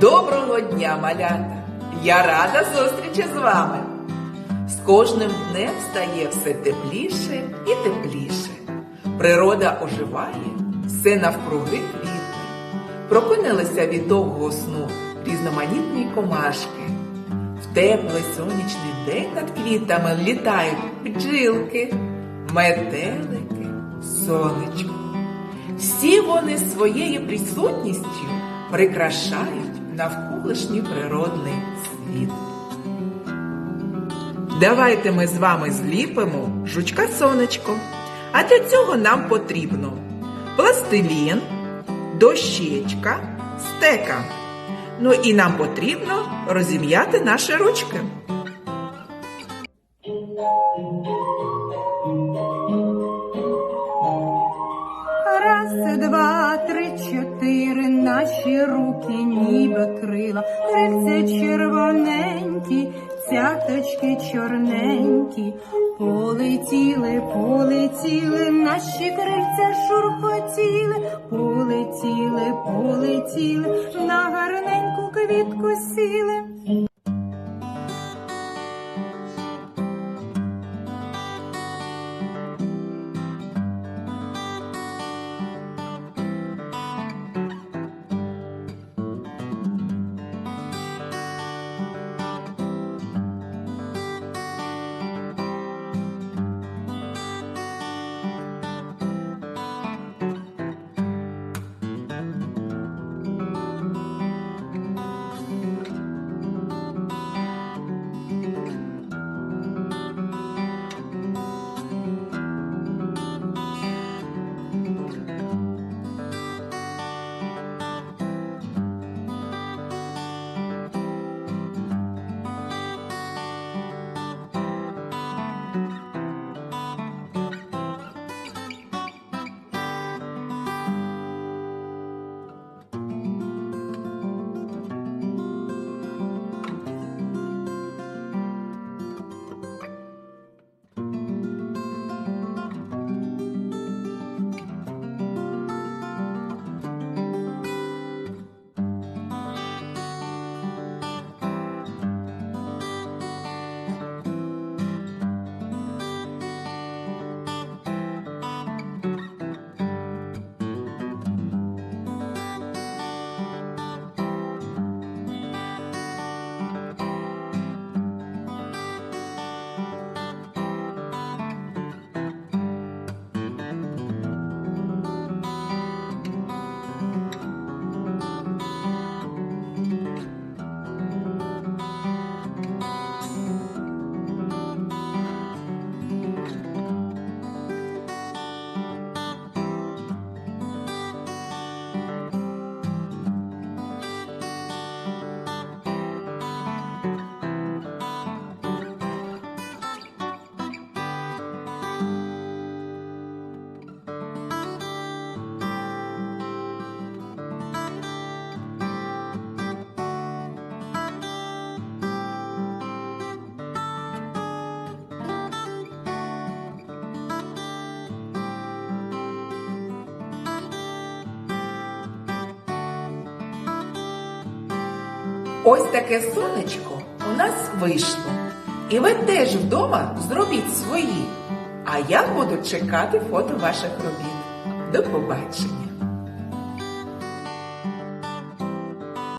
Доброго дня, малята! Я рада зустрічі з вами. З кожним днем стає все тепліше і тепліше. Природа оживає, все навкруги квітне. Прокинулися від довгого сну різноманітні комашки. В теплий сонячний день над квітами літають бджілки, метелики, сонечко. Всі вони своєю присутністю прикрашають навколишній природний світ. Давайте ми з вами зліпимо жучка сонечко. А для цього нам потрібно пластилін, дощечка, стека. Ну і нам потрібно розім'яти наші ручки. Наші руки ніби крила, крильця червоненькі, цяточки чорненькі, полетіли, полетіли, наші крильця шурхотіли, полетіли, полетіли, на гарненьку квітку сіли. Ось таке сонечко у нас вийшло. І ви теж вдома зробіть свої. А я буду чекати фото ваших робіт. До побачення!